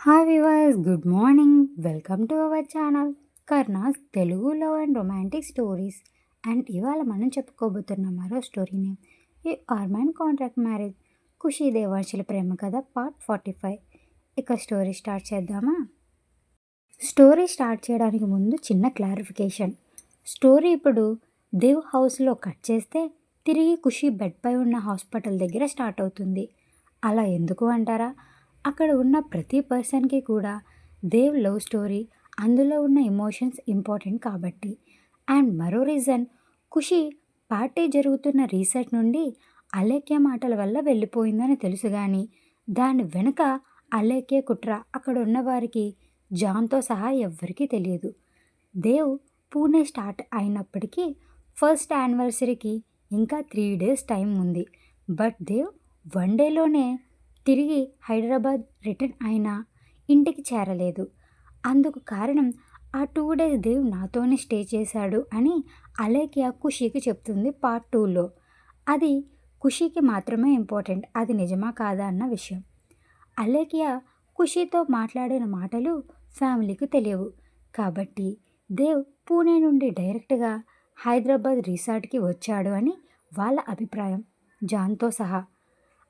Hi viewers good morning welcome to our channel Karna's Telugu love and romantic stories and ఇవాళ మనం చెప్పుకోబోతున్న మరో story name ఈ Arman contract marriage ఖుషీ దేవాంశుల ప్రేమ కథ పార్ట్ ఫార్టీ ఫైవ్ ఇక స్టోరీ స్టార్ట్ చేద్దామా? స్టోరీ స్టార్ట్ చేయడానికి ముందు చిన్న క్లారిఫికేషన్ స్టోరీ ఇప్పుడు దేవ్ హౌస్లో కట్ చేస్తే తిరిగి ఖుషి బెడ్పై ఉన్న హాస్పిటల్ దగ్గర స్టార్ట్ అవుతుంది. అలా ఎందుకు అంటారా? అక్కడ ఉన్న ప్రతి పర్సన్కి కూడా దేవ్ లవ్ స్టోరీ అందులో ఉన్న ఎమోషన్స్ ఇంపార్టెంట్ కాబట్టి. అండ్ మరో రీజన్ ఖుషి పార్టీ జరుగుతున్న రీసెర్చ్ నుండి అలేఖ్య మాటల వల్ల వెళ్ళిపోయిందని తెలుసు కానీ దాని వెనుక అలేఖ్య కుట్ర అక్కడ ఉన్న వారికి జాన్తో సహా ఎవ్వరికీ తెలియదు. దేవ్ పూణే స్టార్ట్ అయినప్పటికీ ఫస్ట్ యానివర్సరీకి ఇంకా త్రీ డేస్ టైం ఉంది. బట్ దేవ్ వన్ డేలోనే తిరిగి హైదరాబాద్ రిటర్న్ అయినా ఇంటికి చేరలేదు. అందుకు కారణం ఆ టూ డేస్ దేవ్ నాతోనే స్టే చేశాడు అని అలేఖ్య ఖుషీకి చెప్తుంది పార్ట్ టూలో. అది ఖుషీకి మాత్రమే ఇంపార్టెంట్ అది నిజమా కాదా అన్న విషయం. అలేఖ్య ఖుషీతో మాట్లాడిన మాటలు ఫ్యామిలీకి తెలియవు. కాబట్టి దేవ్ పూణే నుండి డైరెక్ట్గా హైదరాబాద్ రిసార్ట్కి వచ్చాడు అని వాళ్ళ అభిప్రాయం. జాన్తో సహా.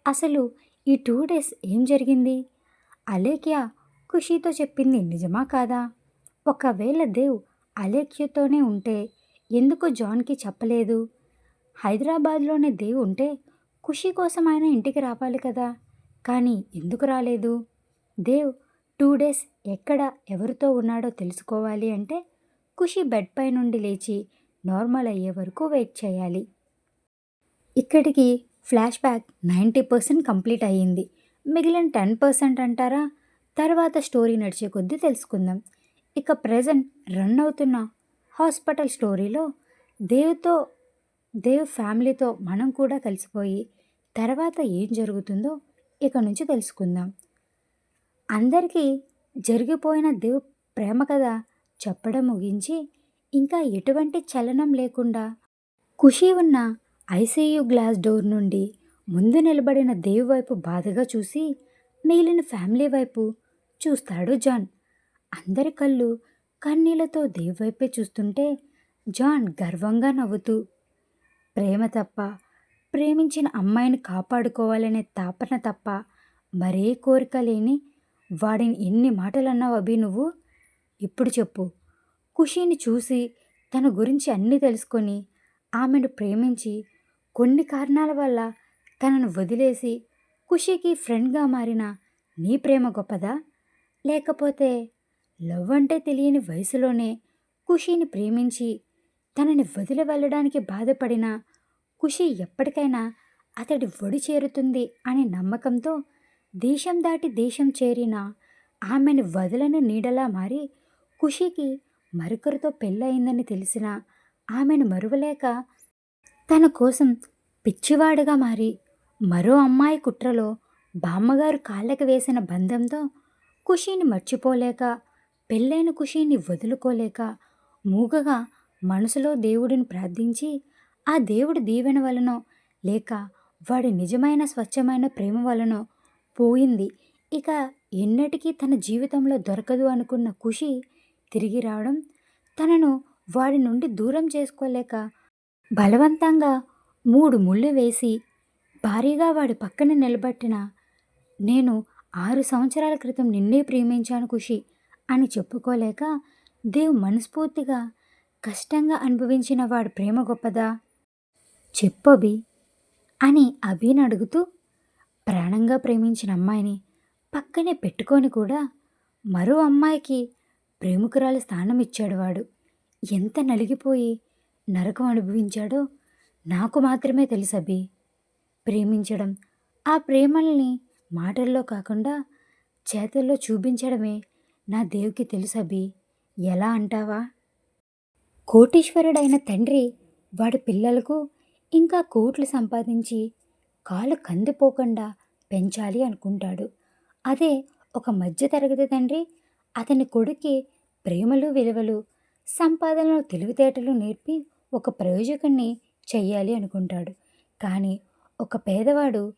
అసలు ఈ టూ డేస్ ఏం జరిగింది? అలేఖ్య ఖుషీతో చెప్పింది నిజమా కాదా? ఒకవేళ దేవ్ అలేఖ్యతోనే ఉంటే ఎందుకు జాన్కి చెప్పలేదు? హైదరాబాద్లోనే దేవ్ ఉంటే ఖుషి కోసం ఆయన ఇంటికి రావాలి కదా. కానీ ఎందుకు రాలేదు? దేవ్ టూ డేస్ ఎక్కడ ఎవరితో ఉన్నాడో తెలుసుకోవాలి అంటే ఖుషి బెడ్ పై నుండి లేచి నార్మల్ అయ్యే వరకు వెయిట్ చేయాలి. ఇక్కడికి flash back ninety percent complete అయ్యింది. మిగిలిన టెన్ పర్సెంట్ అంటారా? తర్వాత స్టోరీ నడిచే కొద్దీ తెలుసుకుందాం. ఇక ప్రజెంట్ రన్ అవుతున్న హాస్పిటల్ స్టోరీలో దేవ్తో దేవ్ ఫ్యామిలీతో మనం కూడా కలిసిపోయి తర్వాత ఏం జరుగుతుందో ఇక నుంచి తెలుసుకుందాం. అందరికీ జరిగిపోయిన దేవ్ ప్రేమ కథ చెప్పడం ముగించి ఇంకా ఎటువంటి చలనం లేకుండా ఖుషి ఉన్న ఐసీయూ గ్లాస్ డోర్ నుండి ముందు నిలబడిన దేవ్ వైపు బాధగా చూసి మిగిలిన ఫ్యామిలీ వైపు చూస్తాడు జాన్. అందరి కళ్ళు కన్నీళ్ళతో దేవ్ వైపే చూస్తుంటే జాన్ గర్వంగా నవ్వుతూ ప్రేమ తప్ప ప్రేమించిన అమ్మాయిని కాపాడుకోవాలనే తాపన తప్ప మరే కోరిక లేని వాడిని ఎన్ని మాటలు అన్నావు అభి నువ్వు? ఇప్పుడు చెప్పు. ఖుషిని చూసి తన గురించి అన్నీ తెలుసుకొని ఆమెను ప్రేమించి కొన్ని కారణాల వల్ల తనను వదిలేసి ఖుషికి ఫ్రెండ్గా మారిన నీ ప్రేమ గొప్పదా? లేకపోతే లవ్ అంటే తెలియని వయసులోనే ఖుషిని ప్రేమించి తనని వదిలి వెళ్ళడానికి బాధపడిన ఖుషి ఎప్పటికైనా అతడి ఒడి చేరుతుంది అనే నమ్మకంతో దేశం దాటి దేశం చేరిన ఆమెను వదలని నీడలా మారి ఖుషికి మరొకరితో పెళ్ళయిందని తెలిసిన ఆమెను మరువలేక తన కోసం పిచ్చివాడుగా మారి మరో అమ్మాయి కుట్రలో బామ్మగారు కాళ్ళకి వేసిన బంధంతో ఖుషీని మర్చిపోలేక పెళ్ళైన ఖుషీని వదులుకోలేక మూగగా మనసులో దేవుడిని ప్రార్థించి ఆ దేవుడి దీవెన వలనో లేక వాడి నిజమైన స్వచ్ఛమైన ప్రేమ వలనో పోయింది. ఇక ఎన్నటికీ తన జీవితంలో దొరకదు అనుకున్న ఖుషి తిరిగి రావడం తనను వాడి నుండి దూరం చేసుకోలేక బలవంతంగా మూడు ముళ్ళు వేసి భారీగా వాడి పక్కన నిలబట్టిన నేను ఆరు సంవత్సరాల క్రితం నిన్నే ప్రేమించాను ఖుషి అని చెప్పుకోలేక దేవ్ మనస్ఫూర్తిగా కష్టంగా అనుభవించిన వాడి ప్రేమ గొప్పదా? చెప్పబి అని అభిని అడుగుతూ ప్రాణంగా ప్రేమించిన అమ్మాయిని పక్కనే పెట్టుకొని కూడా మరో అమ్మాయికి ప్రేమికురాలి స్థానం ఇచ్చాడు వాడు. ఎంత నలిగిపోయి నరకం అనుభవించాడో నాకు మాత్రమే తెలుసు అభి ప్రేమించడం ఆ ప్రేమల్ని మాటల్లో కాకుండా చేతల్లో చూపించడమే నా దేవుకి తెలుసు అభి ఎలా అంటావా? కోటీశ్వరుడైన తండ్రి వాడి పిల్లలకు ఇంకా కోట్లు సంపాదించి కాలు కందిపోకుండా పెంచాలి అనుకుంటాడు. అదే ఒక మధ్యతరగతి తండ్రి అతని కొడుక్కి ప్రేమలు విలువలు సంపాదనలు తెలివితేటలు నేర్పి ఒక ప్రయోజకుణ్ణి చెయ్యాలి అనుకుంటాడు. కానీ ఒక పేదవాడు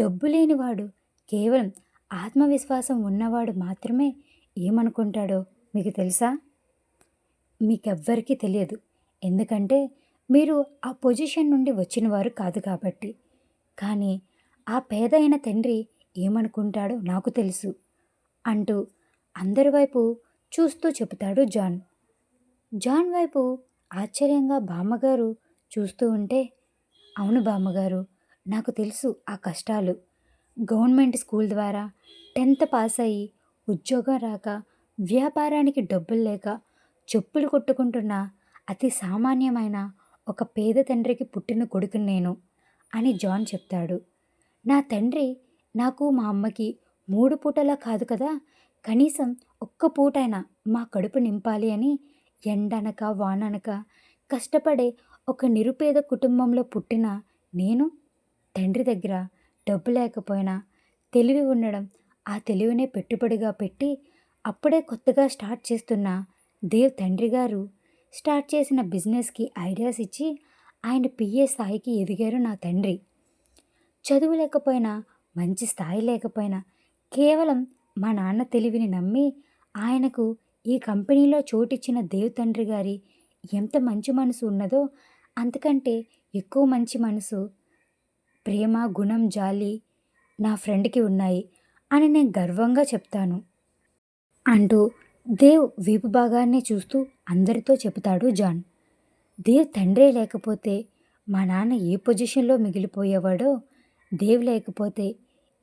డబ్బు లేనివాడు కేవలం ఆత్మవిశ్వాసం ఉన్నవాడు మాత్రమే ఏమనుకుంటాడో మీకు తెలుసా? మీకెవ్వరికీ తెలియదు. ఎందుకంటే మీరు ఆ పొజిషన్ నుండి వచ్చిన వారు కాదు కాబట్టి. కానీ ఆ పేదైన తండ్రి ఏమనుకుంటాడో నాకు తెలుసు అంటూ అందరి వైపు చూస్తూ చెబుతాడు జాన్. జాన్ వైపు ఆశ్చర్యంగా బామ్మగారు చూస్తూ ఉంటే అవును బామ్మగారు నాకు తెలుసు ఆ కష్టాలు. గవర్నమెంట్ స్కూల్ ద్వారా టెన్త్ పాస్ అయ్యి ఉద్యోగం రాక వ్యాపారానికి డబ్బులు లేక చెప్పులు కొట్టుకుంటున్న అతి సామాన్యమైన ఒక పేద తండ్రికి పుట్టిన కొడుకు నేను అని జాన్ చెప్తాడు. నా తండ్రి నాకు మా అమ్మకి మూడు పూటలా కాదు కదా కనీసం ఒక్క పూటైనా మా కడుపు నింపాలి అని ఎండనక వాననక కష్టపడే ఒక నిరుపేద కుటుంబంలో పుట్టిన నేను తండ్రి దగ్గర డబ్బు లేకపోయినా తెలివి ఉండడం ఆ తెలివినే పెట్టుబడిగా పెట్టి అప్పుడే కొత్తగా స్టార్ట్ చేస్తున్న దేవ్ తండ్రి గారు స్టార్ట్ చేసిన బిజినెస్కి ఐడియాస్ ఇచ్చి ఆయన పిఏ స్థాయికి ఎదిగారు నా తండ్రి. చదువు లేకపోయినా మంచి స్థాయి లేకపోయినా కేవలం మా నాన్న తెలివిని నమ్మి ఆయనకు ఈ కంపెనీలో చోటిచ్చిన దేవతండ్రి గారి ఎంత మంచి మనసు ఉన్నదో అంతకంటే ఎక్కువ మంచి మనసు ప్రేమ గుణం జాలి నా ఫ్రెండ్కి ఉన్నాయి అని నేను గర్వంగా చెప్తాను. అంటూ దేవ్ వీపు భాగాన్ని చూస్తూ అందరితో చెబుతాడు జాన్. దేవ్ తండ్రే లేకపోతే మా నాన్న ఏ పొజిషన్లో మిగిలిపోయేవాడో దేవ్ లేకపోతే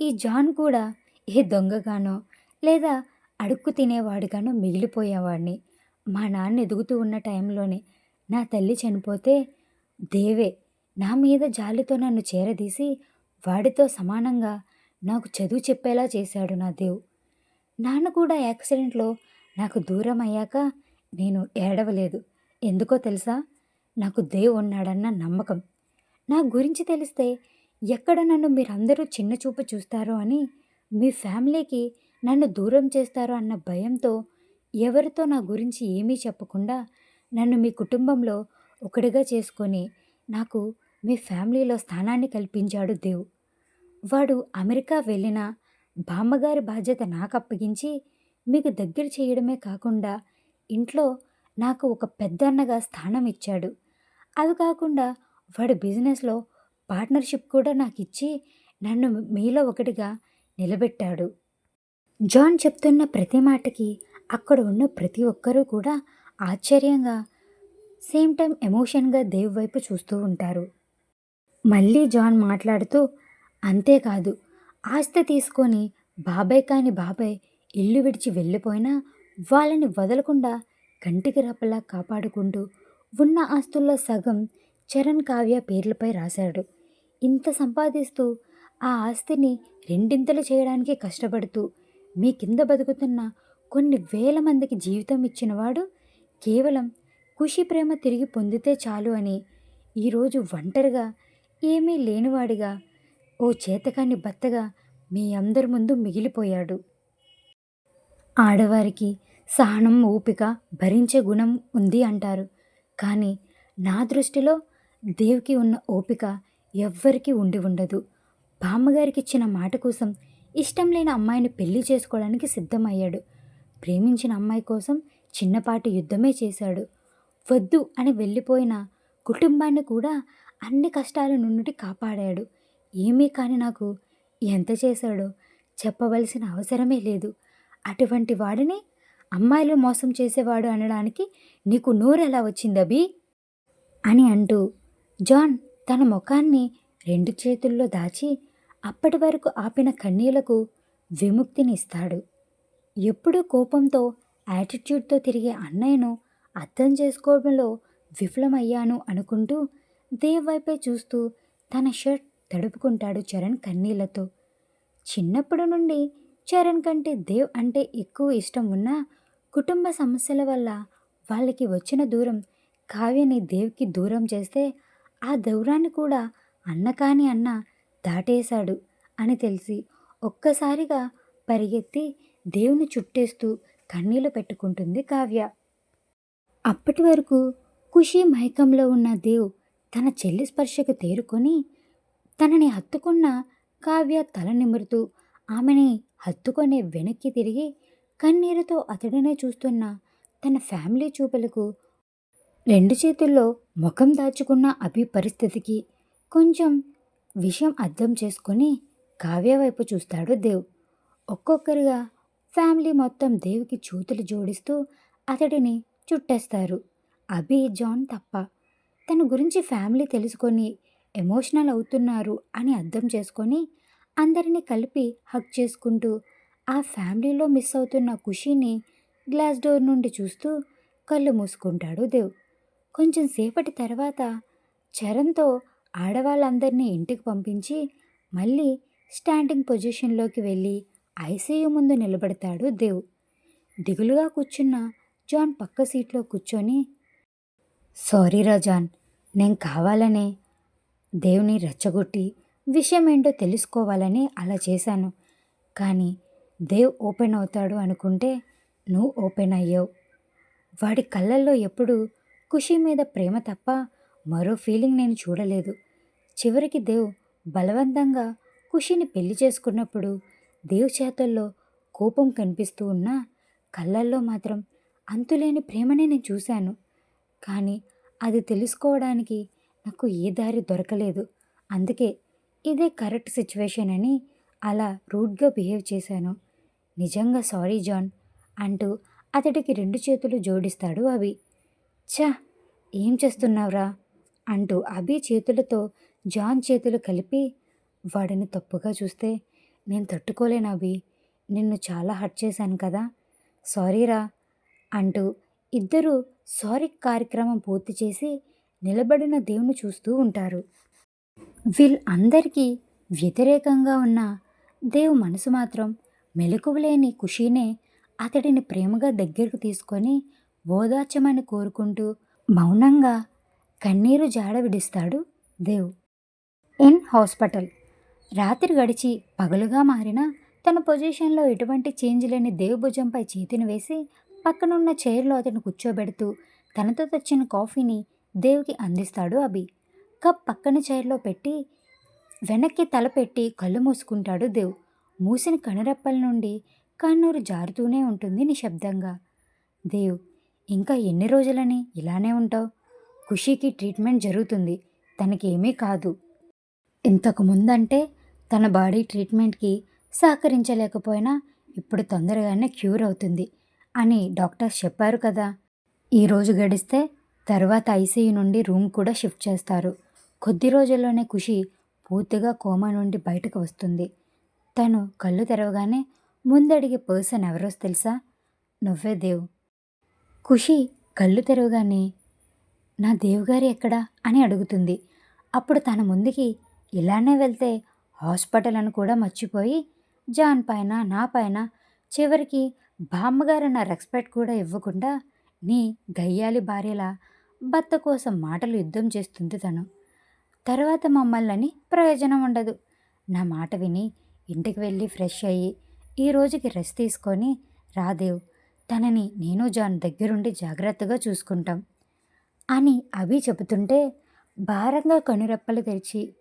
ఈ జాన్ కూడా ఏ దొంగగానో లేదా అడుక్కు తినేవాడిగానో మిగిలిపోయేవాడిని. మా నాన్న ఎదుగుతూ ఉన్న టైంలోనే నా తల్లి చనిపోతే దేవే నా మీద జాలితో నన్ను చేరదీసి వాడితో సమానంగా నాకు చదువు చెప్పేలా చేశాడు నా దేవు. నాన్న కూడా యాక్సిడెంట్లో నాకు దూరం అయ్యాక నేను ఏడవలేదు. ఎందుకో తెలుసా? నాకు దేవు ఉన్నాడన్న నమ్మకం. నా గురించి తెలిస్తే ఎక్కడ నన్ను మీరందరూ చిన్న చూపు చూస్తారో అని మీ ఫ్యామిలీకి నన్ను దూరం చేస్తారో అన్న భయంతో ఎవరితో నా గురించి ఏమీ చెప్పకుండా నన్ను మీ కుటుంబంలో ఒకటిగా చేసుకొని నాకు మీ ఫ్యామిలీలో స్థానాన్ని కల్పించాడు దేవ్. వాడు అమెరికా వెళ్ళిన బామ్మగారి బాధ్యత నాకు అప్పగించి మీకు దగ్గర చేయడమే కాకుండా ఇంట్లో నాకు ఒక పెద్దన్నగా స్థానం ఇచ్చాడు. అది కాకుండా వాడి బిజినెస్లో పార్ట్నర్షిప్ కూడా నాకు ఇచ్చి నన్ను మీలో ఒకటిగా నిలబెట్టాడు. జాన్ చెప్తున్న ప్రతి మాటకి అక్కడ ఉన్న ప్రతి ఒక్కరూ కూడా ఆశ్చర్యంగా సేమ్ టైం ఎమోషన్గా దేవ్ వైపు చూస్తూ ఉంటారు. మళ్ళీ జాన్ మాట్లాడుతూ అంతేకాదు ఆస్తి తీసుకొని బాబాయ్ కాని బాబాయ్ ఇల్లు విడిచి వెళ్ళిపోయినా వాళ్ళని వదలకుండా కంటికి రప్పలా కాపాడుకుంటూ ఉన్న ఆస్తుల్లో సగం చరణ్ కావ్య పేర్లపై రాశాడు. ఇంత సంపాదిస్తూ ఆ ఆస్తిని రెండింతలు చేయడానికి కష్టపడుతూ మీ కింద బతుకుతున్న కొన్ని వేల మందికి జీవితం ఇచ్చినవాడు కేవలం ఖుషి ప్రేమ తిరిగి పొందితే చాలు అని ఈరోజు ఒంటరిగా ఏమీ లేనివాడిగా ఓ చేతకాన్ని భర్తగా మీ అందరి ముందు మిగిలిపోయాడు. ఆడవారికి సహనం ఓపిక భరించే గుణం ఉంది అంటారు. కానీ నా దృష్టిలో దేవుకి ఉన్న ఓపిక ఎవ్వరికీ ఉండి ఉండదు. బామ్మగారికి ఇచ్చిన మాట కోసం ఇష్టం లేని అమ్మాయిని పెళ్ళి చేసుకోవడానికి సిద్ధమయ్యాడు. ప్రేమించిన అమ్మాయి కోసం చిన్నపాటి యుద్ధమే చేశాడు. వద్దు అని వెళ్ళిపోయిన కుటుంబాన్ని కూడా అన్ని కష్టాల నుండి కాపాడాడు. ఏమీ కాని నాకు ఎంత చేశాడో చెప్పవలసిన అవసరమే లేదు. అటువంటి వాడిని అమ్మాయిలు మోసం చేసేవాడు అనడానికి నీకు నోరెలా వచ్చింది అభి? అని అంటూ జాన్ తన ముఖాన్ని రెండు చేతుల్లో దాచి అప్పటి వరకు ఆపిన కన్నీళ్ళకు విముక్తినిస్తాడు. ఎప్పుడూ కోపంతో యాటిట్యూడ్తో తిరిగే అన్నయ్యను అర్థం చేసుకోవడంలో విఫలమయ్యాను అనుకుంటూ దేవ్ వైపే చూస్తూ తన షర్ట్ తడుపుకుంటాడు చరణ్ కన్నీళ్ళతో. చిన్నప్పటి నుండి చరణ్ కంటే దేవ్ అంటే ఎక్కువ ఇష్టం ఉన్నా కుటుంబ సమస్యల వల్ల వాళ్ళకి వచ్చిన దూరం కావ్యని దేవ్కి దూరం చేస్తే ఆ దూరాన్ని కూడా అన్న కాని అన్న దాటేశాడు అని తెలిసి ఒక్కసారిగా పరిగెత్తి దేవుని చుట్టేస్తూ కన్నీళ్ళు పెట్టుకుంటుంది కావ్య. అప్పటి వరకు ఖుషి మైకంలో ఉన్న దేవ్ తన చెల్లి స్పర్శకు తేరుకొని తనని హత్తుకున్న కావ్య తల నిమురుతూ ఆమెని హత్తుకొని వెనక్కి తిరిగి కన్నీరుతో అతడినే చూస్తున్న తన ఫ్యామిలీ చూపులకు రెండు చేతుల్లో ముఖం దాచుకున్న అభి పరిస్థితికి కొంచెం విషయం అర్థం చేసుకొని కావ్య వైపు చూస్తాడు దేవ్. ఒక్కొక్కరిగా ఫ్యామిలీ మొత్తం దేవుకి చూతులు జోడిస్తూ అతడిని చుట్టేస్తారు. అభి జాన్ తప్ప తన గురించి ఫ్యామిలీ తెలుసుకొని ఎమోషనల్ అవుతున్నారు అని అర్థం చేసుకొని అందరినీ కలిపి హక్ చేసుకుంటూ ఆ ఫ్యామిలీలో మిస్ అవుతున్న ఖుషీని గ్లాస్ డోర్ నుండి చూస్తూ కళ్ళు మూసుకుంటాడు దేవ్. కొంచెం సేపటి తర్వాత చరణ్తో ఆడవాళ్ళందరినీ ఇంటికి పంపించి మళ్ళీ స్టాండింగ్ పొజిషన్లోకి వెళ్ళి ఐసీయూ ముందు నిలబడతాడు దేవ్. దిగులుగా కూర్చున్న జాన్ పక్క సీట్లో కూర్చొని సారీరా జాన్ నేను కావాలనే. దేవుని రెచ్చగొట్టి విషయం ఏంటో తెలుసుకోవాలని అలా చేశాను. కానీ దేవ్ ఓపెన్ అవుతాడు అనుకుంటే నువ్వు ఓపెన్ అయ్యావు. వాడి కళ్ళల్లో ఎప్పుడు ఖుషి మీద ప్రేమ తప్ప మరో ఫీలింగ్ నేను చూడలేదు. చివరికి దేవ్ బలవంతంగా ఖుషిని పెళ్ళి చేసుకున్నప్పుడు దేవ్ చేతల్లో కోపం కనిపిస్తూ ఉన్నా కళ్ళల్లో మాత్రం అంతులేని ప్రేమనే నేను చూశాను. కానీ అది తెలుసుకోవడానికి నాకు ఏ దారి దొరకలేదు. అందుకే ఇదే కరెక్ట్ సిచ్యువేషన్ అని అలా రూడ్గా బిహేవ్ చేశాను. నిజంగా సారీ జాన్ అంటూ అతడికి రెండు చేతులు జోడిస్తాడు అవి ఛా! ఏం చేస్తున్నావురా? అంటూ అభి చేతులతో జాన్ చేతులు కలిపి వాడిని తప్పుగా చూస్తే నేను తట్టుకోలేను అభి. నిన్ను చాలా హర్ట్ చేశాను కదా. సారీరా అంటూ ఇద్దరూ సారీ కార్యక్రమం పూర్తి చేసి నిలబడిన దేవుని చూస్తూ ఉంటారు. వీళ్ళందరికీ వ్యతిరేకంగా ఉన్న దేవు మనసు మాత్రం మెలకువలేని ఖుషీనే అతడిని ప్రేమగా దగ్గరకు తీసుకొని ఓదార్చమని కోరుకుంటూ మౌనంగా కన్నీరు జాడ విడిస్తాడు దేవ్. In hospital. రాత్రి గడిచి పగలుగా మారిన తన పొజిషన్లో ఎటువంటి చేంజ్ లేని దేవ్ భుజంపై చేతిని వేసి పక్కనున్న చైర్లో అతను కూర్చోబెడుతూ తనతో తెచ్చిన కాఫీని దేవుకి అందిస్తాడు అభి. కప్ పక్కన చైర్లో పెట్టి వెనక్కి తల పెట్టి కళ్ళు మూసుకుంటాడు దేవ్. మూసిన కనురెప్పల నుండి కన్నూరు జారుతూనే ఉంటుంది నిశ్శబ్దంగా. దేవ్ ఇంకా ఎన్ని రోజులని ఇలానే ఉంటావు? ఖుషీకి ట్రీట్మెంట్ జరుగుతుంది. తనకి ఏమీ కాదు. ఇంతకు ముందంటే తన బాడీ ట్రీట్మెంట్కి సహకరించలేకపోయినా ఇప్పుడు తొందరగానే క్యూర్ అవుతుంది అని డాక్టర్స్ చెప్పారు కదా. ఈరోజు గడిస్తే తర్వాత ఐసీయూ నుండి రూమ్ కూడా షిఫ్ట్ చేస్తారు. కొద్ది రోజుల్లోనే ఖుషి పూర్తిగా కోమా నుండి బయటకు వస్తుంది. తను కళ్ళు తెరవగానే ముందడిగే పర్సన్ ఎవరో తెలుసా? నువ్వే దేవ్. ఖుషి కళ్ళు తెరవగానే నా దేవుగారి ఎక్కడా? అని అడుగుతుంది. అప్పుడు తన ముందుకి ఇలానే వెళ్తే హాస్పిటల్ అని కూడా మర్చిపోయి జాన్ పైన నా పైన చివరికి బామ్మగారు నా రెస్పెక్ట్ కూడా ఇవ్వకుండా నీ గయ్యాలి భార్యల భర్త కోసం మాటలు యుద్ధం చేస్తుంది తను. తర్వాత మమ్మల్ని ప్రయోజనం ఉండదు. నా మాట విని ఇంటికి వెళ్ళి ఫ్రెష్ అయ్యి ఈ రోజుకి రెస్ట్ తీసుకొని రాదేవ్ తనని నేను జాన్ దగ్గరుండి జాగ్రత్తగా చూసుకుంటాం. అని అవి చెబుతుంటే భారంగా కనురెప్పలు తెరిచి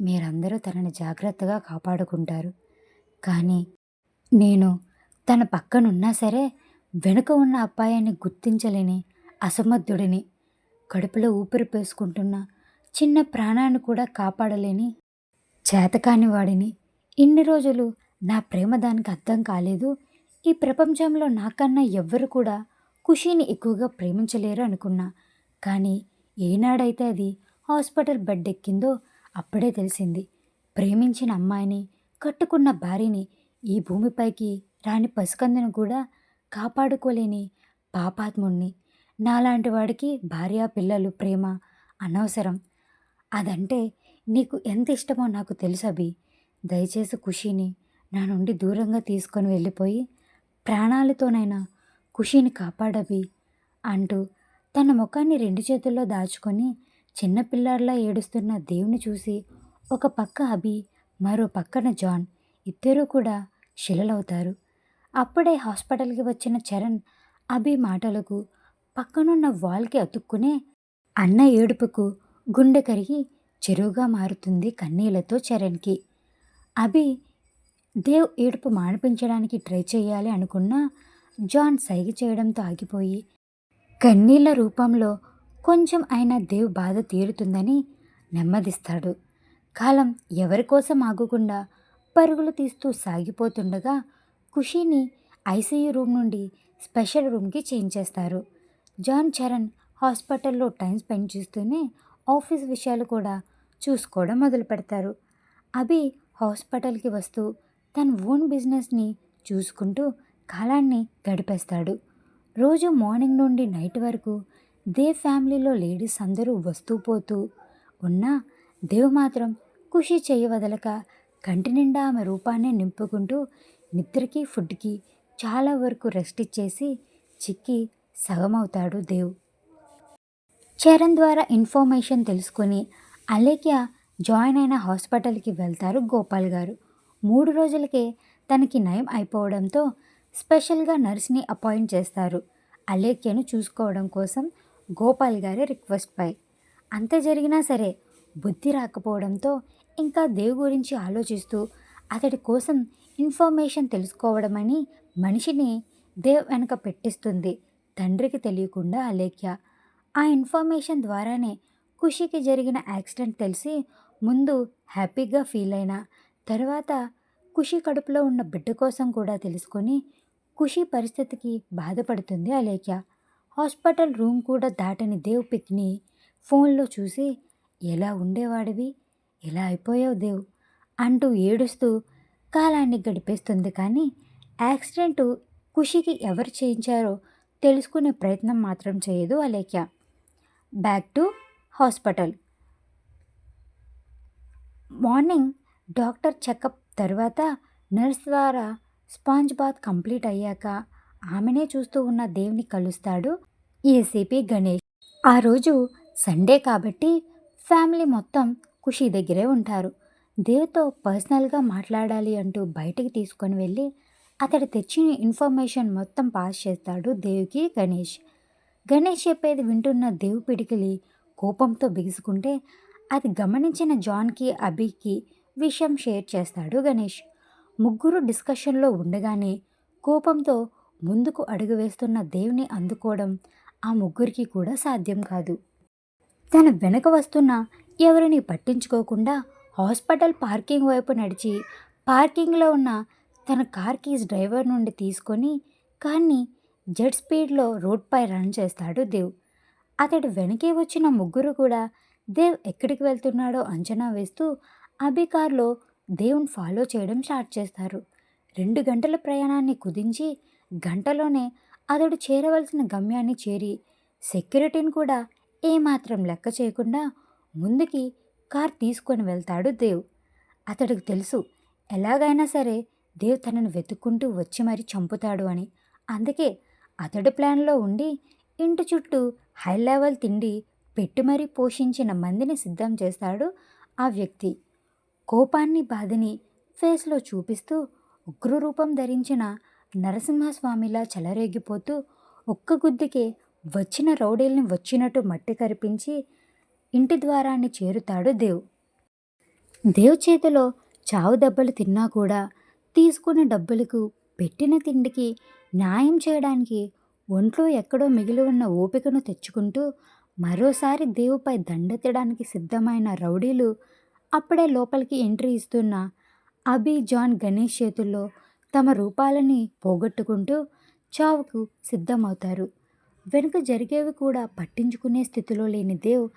మీరందరూ తనని జాగ్రత్తగా కాపాడుకుంటారు. కానీ నేను తన పక్కనున్నా సరే వెనుక ఉన్న అబ్బాయిని గుర్తించలేని అసమర్థుడిని కడుపులో ఊపిరి పేసుకుంటున్న చిన్న ప్రాణాన్ని కూడా కాపాడలేని చేతకాని వాడిని ఇన్ని రోజులు నా ప్రేమ దానికి అర్థం కాలేదు. ఈ ప్రపంచంలో నాకన్నా ఎవ్వరు కూడా ఖుషీని ఎక్కువగా ప్రేమించలేరు అనుకున్నా. కానీ ఏనాడైతే అది హాస్పిటల్ బెడ్ ఎక్కిందో అప్పుడే తెలిసింది. ప్రేమించిన అమ్మాయిని కట్టుకున్న భార్యని ఈ భూమిపైకి రాని పసికందును కూడా కాపాడుకోలేని పాపాత్ముణ్ణి. నాలాంటి వాడికి భార్య పిల్లలు ప్రేమ అనవసరం. అదంటే నీకు ఎంత ఇష్టమో నాకు తెలుసు అభి. దయచేసి ఖుషీని నా నుండి దూరంగా తీసుకొని వెళ్ళిపోయి ప్రాణాలతోనైనా ఖుషీని కాపాడబి అంటూ తన ముఖాన్ని రెండు చేతుల్లో దాచుకొని చిన్నపిల్లాడిలా ఏడుస్తున్న దేవుని చూసి ఒక పక్క అభి మరో పక్కన జాన్ ఇద్దరూ కూడా శిలలవుతారు. అప్పుడే హాస్పిటల్కి వచ్చిన చరణ్ అభి మాటలకు పక్కనున్న వాల్కి అతుక్కునే అన్న ఏడుపుకు గుండె కరిగి చెరువుగా మారుతుంది కన్నీళ్ళతో చరణ్కి. అభి దేవ్ ఏడుపు మానిపించడానికి ట్రై చేయాలి అనుకున్నా జాన్ సైగ చేయడంతో ఆగిపోయి కన్నీళ్ళ రూపంలో కొంచెం అయినా దేవ్ బాధ తీరుతుందని నెమ్మదిస్తాడు. కాలం ఎవరి కోసం ఆగకుండా పరుగులు తీస్తూ సాగిపోతుండగా ఖుషీని ఐసీయూ రూమ్ నుండి స్పెషల్ రూమ్కి చేంజ్ చేస్తారు. జాన్ చరణ్ హాస్పిటల్లో టైం స్పెండ్ చేస్తూనే ఆఫీస్ విషయాలు కూడా చూసుకోవడం మొదలు పెడతారు. అభి హాస్పిటల్కి వస్తూ తన ఓన్ బిజినెస్ని చూసుకుంటూ కాలాన్ని గడిపేస్తాడు. రోజు మార్నింగ్ నుండి నైట్ వరకు దేవ్ ఫ్యామిలీలో లేడీస్ అందరూ వస్తూ పోతూ ఉన్నా దేవ్ మాత్రం ఖుషి చేయి వదలక కంటి నిండా ఆమె రూపాన్ని నింపుకుంటూ నిద్రకి ఫుడ్కి చాలా వరకు రెస్ట్ ఇచ్చేసి చిక్కి సగమవుతాడు దేవ్. చరణ్ ద్వారా ఇన్ఫర్మేషన్ తెలుసుకొని అలేఖ్య జాయిన్ అయిన హాస్పిటల్కి వెళ్తారు గోపాల్ గారు. మూడు రోజులకే తనకి నయం అయిపోవడంతో స్పెషల్గా నర్స్ని అపాయింట్ చేస్తారు. అలేఖ్యను చూసుకోవడం కోసం గోపాల్ గారి రిక్వెస్ట్ పై. అంత జరిగినా సరే బుద్ధి రాకపోవడంతో ఇంకా దేవ్ గురించి ఆలోచిస్తూ అతడి కోసం ఇన్ఫర్మేషన్ తెలుసుకోవడమని మనిషిని దేవ్ వెనక పెట్టిస్తుంది. తండ్రికి తెలియకుండా అలేఖ్య. ఆ ఇన్ఫర్మేషన్ ద్వారానే ఖుషికి జరిగిన యాక్సిడెంట్ తెలిసి ముందు హ్యాపీగా ఫీల్ అయినా తర్వాత ఖుషి కడుపులో ఉన్న బిడ్డ కోసం కూడా తెలుసుకొని ఖుషి పరిస్థితికి బాధపడుతుంది అలేఖ్య. హాస్పిటల్ రూమ్ కూడా దాటని దేవ్ పిక్ని ఫోన్లో చూసి ఎలా ఉండేవాడివి? ఎలా అయిపోయావు దేవ్? అంటూ ఏడుస్తూ కాలాన్ని గడిపేస్తుంది కానీ యాక్సిడెంట్ ఖుషికి ఎవరు చేయించారో తెలుసుకునే ప్రయత్నం మాత్రం చేయదు Alekhya. Back to hospital. Morning doctor checkup తర్వాత నర్స్ ద్వారా స్పాంజ్ బాత్ కంప్లీట్ అయ్యాక ఆమెనే చూస్తూ ఉన్న దేవుని కలుస్తాడు ఏసీపీ గణేష్. ఆ రోజు సండే కాబట్టి ఫ్యామిలీ మొత్తం ఖుషి దగ్గరే ఉంటారు. దేవ్తో పర్సనల్గా మాట్లాడాలి అంటూ బయటికి తీసుకొని వెళ్ళి అతడు తెచ్చిన ఇన్ఫర్మేషన్ మొత్తం పాస్ చేస్తాడు దేవ్కి గణేష్. గణేష్ చెప్పేది వింటున్న దేవు పిడికిలి కోపంతో బిగుసుకుంటే అది గమనించిన జాన్కి అభికి విషయం షేర్ చేస్తాడు గణేష్. ముగ్గురు డిస్కషన్లో ఉండగానే కోపంతో ముందుకు అడుగు వేస్తున్న దేవుని అందుకోవడం ఆ ముగ్గురికి కూడా సాధ్యం కాదు. తన వెనక వస్తున్న ఎవరిని పట్టించుకోకుండా హాస్పిటల్ పార్కింగ్ వైపు నడిచి పార్కింగ్లో ఉన్న తన కార్ కీస్ డ్రైవర్ నుండి తీసుకొని కార్ని జెట్ స్పీడ్లో రోడ్పై రన్ చేస్తాడు దేవ్. అతడు వెనకే వచ్చిన ముగ్గురు కూడా దేవ్ ఎక్కడికి వెళ్తున్నాడో అంచనా వేస్తూ అభి కార్లో దేవుని ఫాలో చేయడం స్టార్ట్ చేస్తారు. రెండు గంటల ప్రయాణాన్ని కుదించి గంటలోనే అతడు చేరవలసిన గమ్యాన్ని చేరి సెక్యూరిటీని కూడా ఏమాత్రం లెక్క చేయకుండా ముందుకి కార్ తీసుకొని వెళ్తాడు దేవ్. అతడికి తెలుసు ఎలాగైనా సరే దేవ్ తనను వెతుక్కుంటూ వచ్చి మరీ చంపుతాడు అని. అందుకే అతడి ప్లాన్లో ఉండి ఇంటి చుట్టూ హై లెవెల్ తిండి పెట్టి మరీ పోషించిన మందిని సిద్ధం చేస్తాడు ఆ వ్యక్తి. కోపాన్ని బాధని ఫేస్లో చూపిస్తూ ఉగ్రరూపం ధరించిన నరసింహస్వామిలా చెలరేగిపోతూ ఒక్క గుద్దికే వచ్చిన రౌడీల్ని వచ్చినట్టు మట్టి కరిపించి ఇంటి ద్వారాన్ని చేరుతాడు దేవ్. దేవ్ చేతిలో చావు దెబ్బలు తిన్నా కూడా తీసుకున్న డబ్బులకు పెట్టిన తిండికి న్యాయం చేయడానికి ఒంట్లో ఎక్కడో మిగిలి ఉన్న ఓపికను తెచ్చుకుంటూ మరోసారి దేవుపై దండెత్తడానికి సిద్ధమైన రౌడీలు అప్పుడే లోపలికి ఎంట్రీ ఇస్తున్న అభి జాన్ గణేష్ చేతుల్లో తమ రూపాలని పోగొట్టుకుంటూ చావుకు సిద్ధమవుతారు. వెనుక జరిగేవి కూడా పట్టించుకునే స్థితిలో లేని దేవ్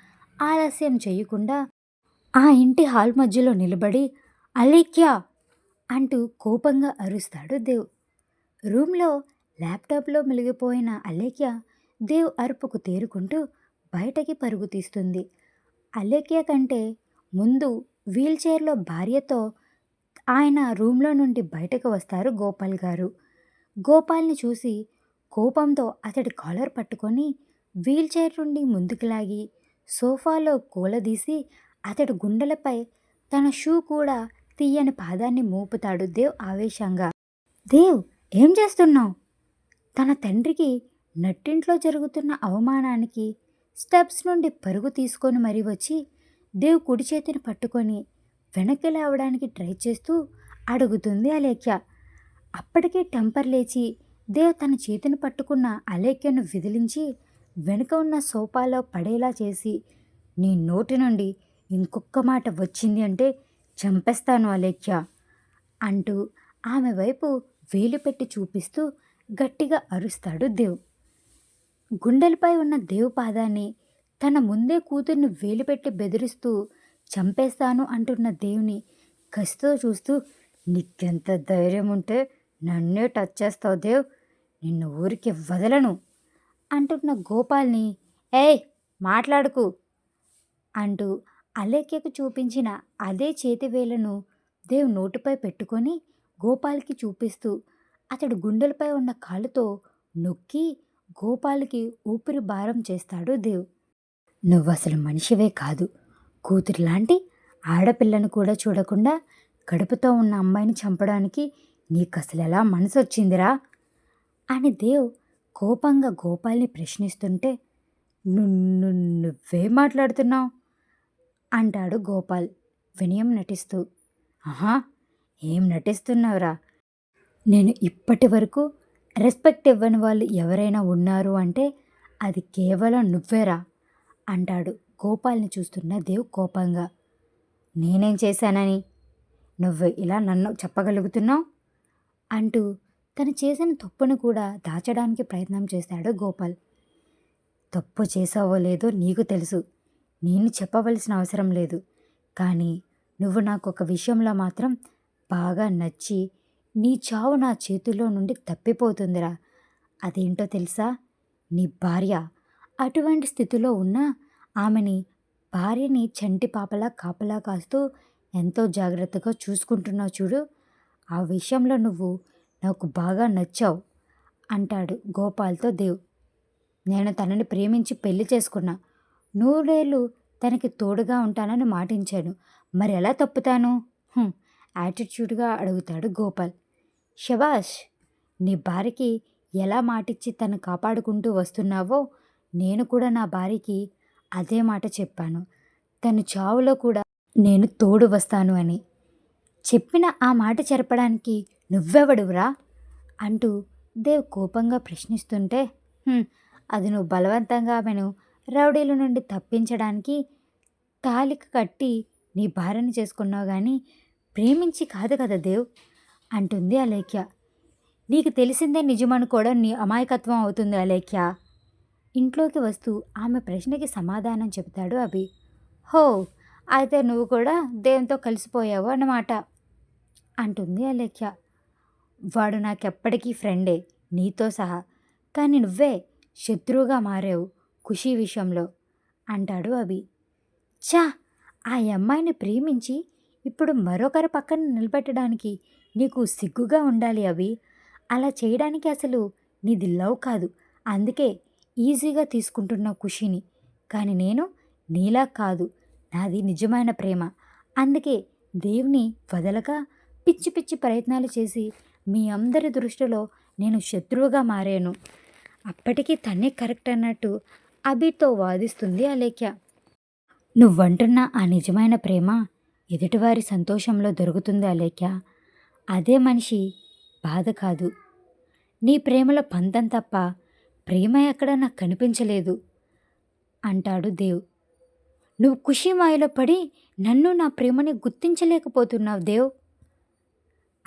ఆలస్యం చేయకుండా ఆ ఇంటి హాల్ మధ్యలో నిలబడి అలీక్యా అంటూ కోపంగా అరుస్తాడు దేవ్. రూమ్లో ల్యాప్టాప్లో మిలిగిపోయిన అలేఖ్య దేవ్ అరుపుకు తేరుకుంటూ బయటకి పరుగు తీస్తుంది. అలేఖ్య కంటే ముందు వీల్చైర్లో భార్యతో ఆయన రూమ్లో నుండి బయటకు వస్తారు గోపాల్ గారు. గోపాల్ని చూసి కోపంతో అతడి కాలర్ పట్టుకొని వీల్ చైర్ నుండి ముందుకు లాగి సోఫాలో కూలదీసి అతడి గుండెలపై తన షూ కూడా తీయని పాదాన్ని మోపుతాడు దేవ్ ఆవేశంగా. దేవ్ ఏం చేస్తున్నావు? తన తండ్రికి నట్టింట్లో జరుగుతున్న అవమానానికి స్టెప్స్ నుండి పరుగు తీసుకొని మరీ వచ్చి దేవ్ కుడి చేతిని పట్టుకొని వెనక్కి లేవడానికి ట్రై చేస్తూ అడుగుతుంది అలేఖ్య. అప్పటికే టెంపర్ లేచి దేవ్ తన చేతిని పట్టుకున్న అలేఖ్యను విదిలించి వెనుక ఉన్న సోఫాలో పడేలా చేసి నీ నోటి నుండి ఇంకొక మాట వచ్చింది అంటే చంపేస్తాను అలేఖ్య అంటూ ఆమె వైపు వేలు పెట్టి చూపిస్తూ గట్టిగా అరుస్తాడు దేవ్. గుండెలపై ఉన్న దేవ్ పాదాన్ని తన ముందే కూతుర్ని వేలుపెట్టి బెదిరిస్తూ చంపేస్తాను అంటున్న దేవుని కసితో చూస్తూ నీకెంత ధైర్యం ఉంటే నన్నే టచ్ చేస్తావు దేవ్ నిన్ను ఊరికి వదలను అంటున్న గోపాల్ని ఏయ్ మాట్లాడుకు అంటూ అలేఖ్యకు చూపించిన అదే చేతివేలను దేవ్ నోటిపై పెట్టుకొని గోపాల్కి చూపిస్తూ అతడు గుండెలపై ఉన్న కాలుతో నొక్కి గోపాల్కి ఊపిరి భారం చేస్తాడు దేవ్. నువ్వు అసలు మనిషివే కాదు. కూతురు లాంటి ఆడపిల్లను కూడా చూడకుండా కడుపుతో ఉన్న అమ్మాయిని చంపడానికి నీకు అసలు ఎలా మనసు వచ్చిందిరా అని దేవ్ కోపంగా గోపాల్ని ప్రశ్నిస్తుంటే "ను- నువ్వే మాట్లాడుతున్నావు? అంటాడు గోపాల్ వినయం నటిస్తూ. ఆహా ఏం నటిస్తున్నావురా? నేను ఇప్పటి వరకు రెస్పెక్ట్ ఇవ్వని వాళ్ళు ఎవరైనా ఉన్నారు అంటే అది కేవలం నువ్వేరా? అంటాడు. గోపాల్ని చూస్తున్న దేవ్ కోపంగా. నేనేం చేశానని? నువ్వు ఇలా నన్ను చెప్పగలుగుతున్నావు? అంటూ తను చేసిన తప్పును కూడా దాచడానికి ప్రయత్నం చేశాడు గోపాల్. తప్పు చేసావో లేదో నీకు తెలుసు. నేను చెప్పవలసిన అవసరం లేదు. కానీ నువ్వు నాకు ఒక విషయంలో మాత్రం బాగా నచ్చి నీ చావు నా చేతుల్లో నుండి తప్పిపోతుందిరా. అదేంటో తెలుసా? నీ భార్య అటువంటి స్థితిలో ఉన్న ఆమెని భార్యని చంటి పాపలా కాపలా కాస్తూ ఎంతో జాగ్రత్తగా చూసుకుంటున్నావు చూడు. ఆ విషయంలో నువ్వు నాకు బాగా నచ్చావు అంటాడు గోపాల్తో దేవ్. నేను తనని ప్రేమించి పెళ్ళి చేసుకున్నా. నూరేళ్ళు తనకి తోడుగా ఉంటానని మాటించాను. మరి ఎలా తప్పుతాను? యాటిట్యూడ్గా అడుగుతాడు గోపాల్. శబాష్ నీ భార్యకి ఎలా మాటిచ్చి తను కాపాడుకుంటూ వస్తున్నావో నేను కూడా నా భార్యకి అదే మాట చెప్పాను. తను చావులో కూడా నేను తోడు వస్తాను అని. చెప్పిన ఆ మాట చెరపడానికి నువ్వెవడువురా? అంటూ దేవ్ కోపంగా ప్రశ్నిస్తుంటే అది నువ్వు బలవంతంగా ఆమెను రౌడీల నుండి తప్పించడానికి తాలిక కట్టి నీ భార్యను చేసుకున్నావు కానీ ప్రేమించి కాదు కదా దేవ్? అంటుంది అలేఖ్య. నీకు తెలిసిందే నిజమనుకోవడం నీ అమాయకత్వం అవుతుంది అలేఖ్య. ఇంట్లోకి వస్తూ ఆమె ప్రశ్నకి సమాధానం చెబుతాడు అభి. హో అయితే నువ్వు కూడా దేవునితో కలిసిపోయావు అన్నమాట? అంటుంది అలేఖ్య. వాడు నాకెప్పటికీ ఫ్రెండే నీతో సహా. కానీ నువ్వే శత్రువుగా మారావు ఖుషీ విషయంలో అంటాడు అభి. చా ఆ అమ్మాయిని ప్రేమించి ఇప్పుడు మరొకరి పక్కన నిలబెట్టడానికి నీకు సిగ్గుగా ఉండాలి అవి అలా చేయడానికి అసలు నీది లవ్ కాదు. అందుకే ఈజీగా తీసుకుంటున్న ఖుషిని. కానీ నేను నీలా కాదు. నాది నిజమైన ప్రేమ. అందుకే దేవుని వదలక పిచ్చి పిచ్చి ప్రయత్నాలు చేసి మీ అందరి దృష్టిలో నేను శత్రువుగా మారాను. అప్పటికీ తనే కరెక్ట్ అన్నట్టు అభితో వాదిస్తుంది అలేఖ్య. నువ్వంటున్న ఆ నిజమైన ప్రేమ ఎదుటివారి సంతోషంలో దొరుకుతుంది అలేఖ్య. అదే మనిషి బాధ కాదు. నీ ప్రేమలో పంతం తప్ప ప్రేమ ఎక్కడ నాకు కనిపించలేదు. అంటాడు దేవ్. నువ్వు ఖుషి మాయలో పడి నన్ను నా ప్రేమని గుర్తించలేకపోతున్నావు దేవ్.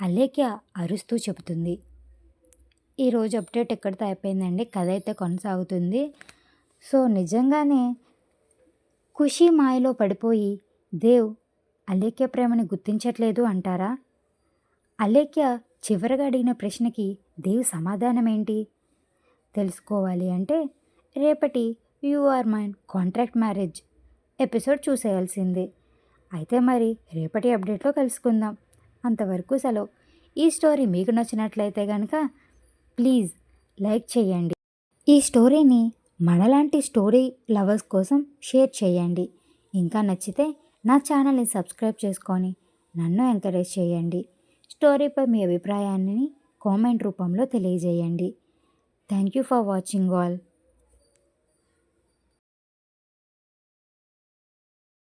అలేఖ్య అరుస్తూ చెబుతుంది. ఈరోజు అప్డేట్ ఎక్కడితో అయిపోయిందండి? కథ అయితే కొనసాగుతుంది. సో నిజంగానే ఖుషి మాయలో పడిపోయి దేవ్ అలేఖ్య ప్రేమని గుర్తించట్లేదు అంటారా? అలేఖ్య చివరగా అడిగిన ప్రశ్నకి దేవ్ సమాధానం ఏంటి తెలుసుకోవాలి అంటే రేపటి you are mine contract marriage episode చూసేయాల్సిందే. అయితే మరి రేపటి అప్డేట్లో కలుసుకుందాం. అంతవరకు సెలవు. ఈ స్టోరీ మీకు నచ్చినట్లయితే కనుక ప్లీజ్ లైక్ చేయండి. ఈ స్టోరీని మనలాంటి స్టోరీ లవర్స్ కోసం షేర్ చేయండి. ఇంకా నచ్చితే నా ఛానల్ని సబ్స్క్రైబ్ చేసుకొని నన్ను ఎంకరేజ్ చేయండి. స్టోరీపై మీ అభిప్రాయాన్ని కామెంట్ రూపంలో తెలియజేయండి. Thank you for watching all.